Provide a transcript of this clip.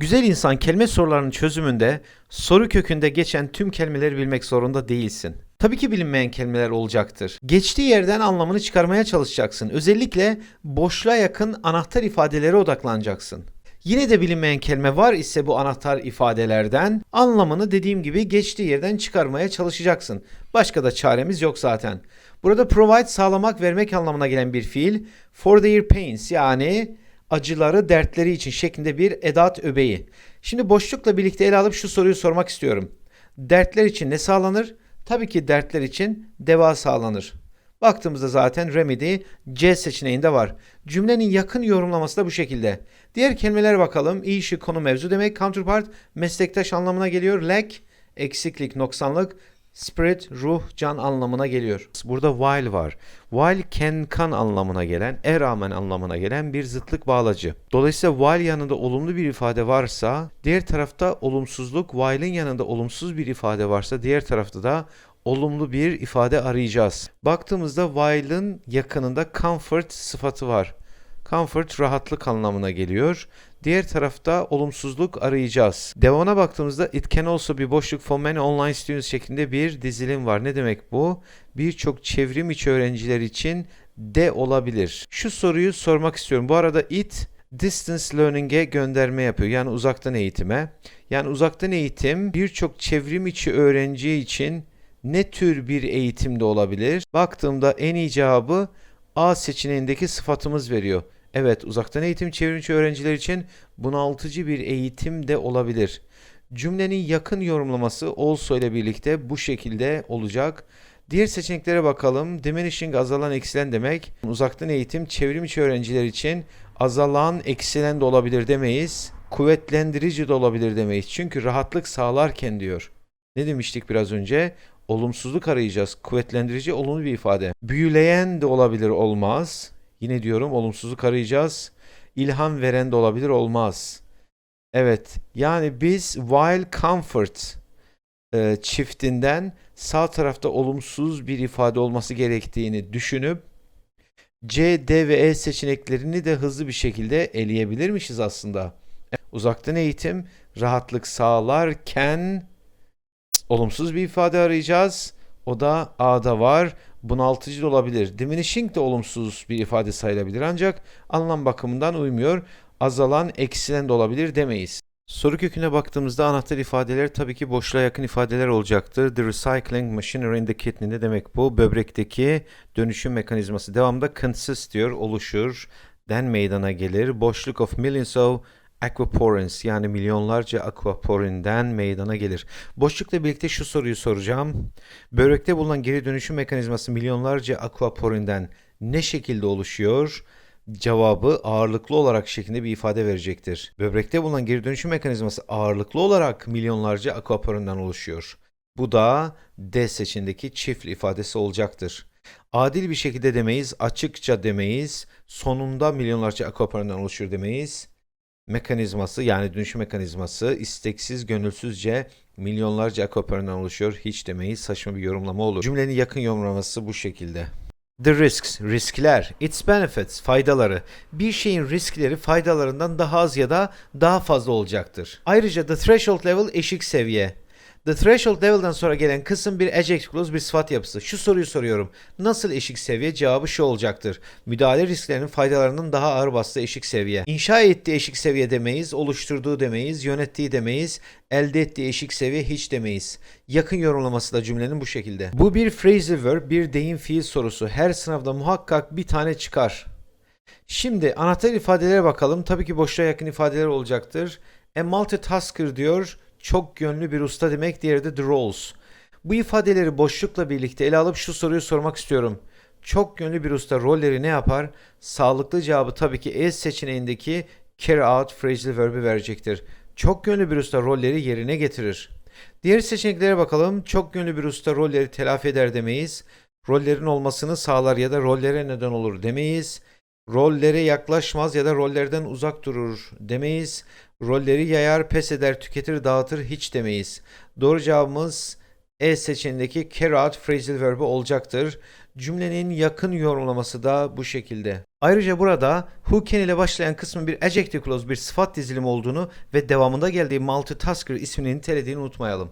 Güzel insan kelime sorularının çözümünde soru kökünde geçen tüm kelimeleri bilmek zorunda değilsin. Tabii ki bilinmeyen kelimeler olacaktır. Geçtiği yerden anlamını çıkarmaya çalışacaksın. Özellikle boşluğa yakın anahtar ifadelere odaklanacaksın. Yine de bilinmeyen kelime var ise bu anahtar ifadelerden anlamını dediğim gibi geçtiği yerden çıkarmaya çalışacaksın. Başka da çaremiz yok zaten. Burada provide sağlamak, vermek anlamına gelen bir fiil. For their pains yani acıları, dertleri için şeklinde bir edat öbeği. Şimdi boşlukla birlikte ele alıp şu soruyu sormak istiyorum. Dertler için ne sağlanır? Tabii ki dertler için deva sağlanır. Baktığımızda zaten remedy C seçeneğinde var. Cümlenin yakın yorumlaması da bu şekilde. Diğer kelimelere bakalım. İyi işi konu mevzu demek. Counterpart meslektaş anlamına geliyor. Lack eksiklik, noksanlık. Spirit, ruh, can anlamına geliyor. Burada while var. While can can anlamına gelen, e rağmen anlamına gelen bir zıtlık bağlacı. Dolayısıyla while yanında olumlu bir ifade varsa, diğer tarafta olumsuzluk, while'in yanında olumsuz bir ifade varsa, diğer tarafta da olumlu bir ifade arayacağız. Baktığımızda while'ın yakınında comfort sıfatı var. Comfort rahatlık anlamına geliyor. Diğer tarafta olumsuzluk arayacağız. Devamına baktığımızda it can also be boşluk for many online students şeklinde bir dizilim var. Ne demek bu? Birçok çevrim içi öğrenciler için de olabilir. Şu soruyu sormak istiyorum. Bu arada it distance learning'e gönderme yapıyor. Yani uzaktan eğitime. Yani uzaktan eğitim birçok çevrim içi öğrenci için ne tür bir eğitimde olabilir? Baktığımda en iyi cevabı A seçeneğindeki sıfatımız veriyor. Evet, uzaktan eğitim çevrimiçi öğrenciler için bunaltıcı bir eğitim de olabilir. Cümlenin yakın yorumlaması also ile birlikte bu şekilde olacak. Diğer seçeneklere bakalım. Diminishing azalan eksilen demek. Uzaktan eğitim çevrimiçi öğrenciler için azalan eksilen de olabilir demeyiz. Kuvvetlendirici de olabilir demeyiz. Çünkü rahatlık sağlarken diyor. Ne demiştik biraz önce? Olumsuzluk arayacağız. Kuvvetlendirici olumlu bir ifade. Büyüleyen de olabilir olmaz. Yine diyorum olumsuzluk arayacağız. İlham veren de olabilir olmaz. Evet yani biz while comfort e, çiftinden sağ tarafta olumsuz bir ifade olması gerektiğini düşünüp C, D ve E seçeneklerini de hızlı bir şekilde eleyebilirmişiz aslında. Uzaktan eğitim rahatlık sağlarken olumsuz bir ifade arayacağız. O da A'da var. Bunaltıcı da olabilir. Diminishing de olumsuz bir ifade sayılabilir ancak anlam bakımından uymuyor. Azalan, eksilen de olabilir demeyiz. Soru köküne baktığımızda anahtar ifadeler tabii ki boşluğa yakın ifadeler olacaktır. The recycling machinery in the kidney ne demek bu? Böbrekteki dönüşüm mekanizması. Devamda consist diyor, oluşur, den meydana gelir. Boşluk of millions of aquaporins yani milyonlarca aquaporinden meydana gelir. Boşlukla birlikte şu soruyu soracağım. Böbrekte bulunan geri dönüşüm mekanizması milyonlarca aquaporinden ne şekilde oluşuyor? Cevabı ağırlıklı olarak şeklinde bir ifade verecektir. Böbrekte bulunan geri dönüşüm mekanizması ağırlıklı olarak milyonlarca aquaporinden oluşuyor. Bu da D seçeneğindeki çift ifadesi olacaktır. Adil bir şekilde demeyiz, açıkça demeyiz, sonunda milyonlarca aquaporinden oluşuyor demeyiz mekanizması yani dönüşüm mekanizması isteksiz gönülsüzce milyonlarca aquaporinden oluşuyor. Hiç demeyi saçma bir yorumlama olur. Cümlenin yakın yorumlaması bu şekilde. The risks, riskler, its benefits, faydaları. Bir şeyin riskleri faydalarından daha az ya da daha fazla olacaktır. Ayrıca the threshold level eşik seviye. The threshold level'dan sonra gelen kısım bir adjective clause bir sıfat yapısı. Şu soruyu soruyorum. Nasıl eşik seviye? Cevabı şu olacaktır. Müdahale risklerinin faydalarının daha ağır bastığı eşik seviye. İnşa ettiği eşik seviye demeyiz, oluşturduğu demeyiz, yönettiği demeyiz, elde ettiği eşik seviye hiç demeyiz. Yakın yorumlaması da cümlenin bu şekilde. Bu bir phrasal verb, bir deyim fiil sorusu. Her sınavda muhakkak bir tane çıkar. Şimdi anahtar ifadelere bakalım. Tabii ki boşluğa yakın ifadeler olacaktır. A multitasker diyor çok yönlü bir usta demek, diğeri de the roles. Bu ifadeleri boşlukla birlikte ele alıp şu soruyu sormak istiyorum. Çok yönlü bir usta rolleri ne yapar? Sağlıklı cevabı tabii ki S seçeneğindeki carry out phrasal verb'i verecektir. Çok yönlü bir usta rolleri yerine getirir. Diğer seçeneklere bakalım. Çok yönlü bir usta rolleri telafi eder demeyiz. Rollerin olmasını sağlar ya da rollere neden olur demeyiz. Rollere yaklaşmaz ya da rollerden uzak durur demeyiz. Rolleri yayar, pes eder, tüketir, dağıtır hiç demeyiz. Doğru cevabımız E seçeneğindeki carry out phrasal verb'i olacaktır. Cümlenin yakın yorumlaması da bu şekilde. Ayrıca burada who can ile başlayan kısmın bir adjective clause, bir sıfat dizilimi olduğunu ve devamında geldiği multitasker ismini nitelediğini unutmayalım.